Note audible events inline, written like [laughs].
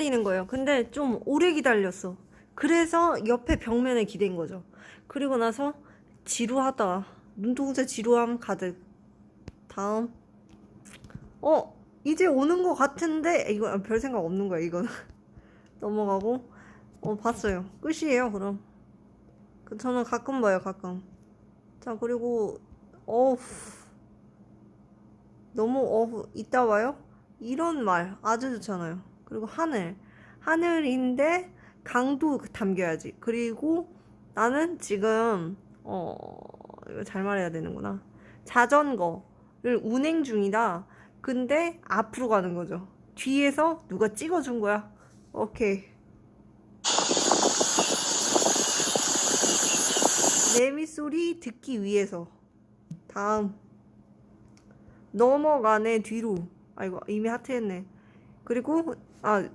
기다리는 거예요. 근데 좀 오래 기다렸어. 그래서 옆에 벽면에 기댄 거죠. 그리고 나서 지루하다. 눈동자 지루함 가득. 다음. 어, 이제 오는 거 같은데 이거 별 생각 없는 거야, 이거는. [laughs] 넘어가고. 어, 봤어요. 끝이에요, 그럼. 그 저는 가끔 봐요, 가끔. 자, 그리고 어우. 너무 어후 이따 와요? 이런 말 아주 좋잖아요. 그리고 하늘. 하늘인데 강도 담겨야지. 그리고 나는 지금 어 이거 잘 말해야 되는구나. 자전거를 운행 중이다. 근데 앞으로 가는 거죠. 뒤에서 누가 찍어준 거야. 오케이. 매미 소리 듣기 위해서. 다음. 넘어가네 뒤로. 아이고 이미 하트했네. 그리고 아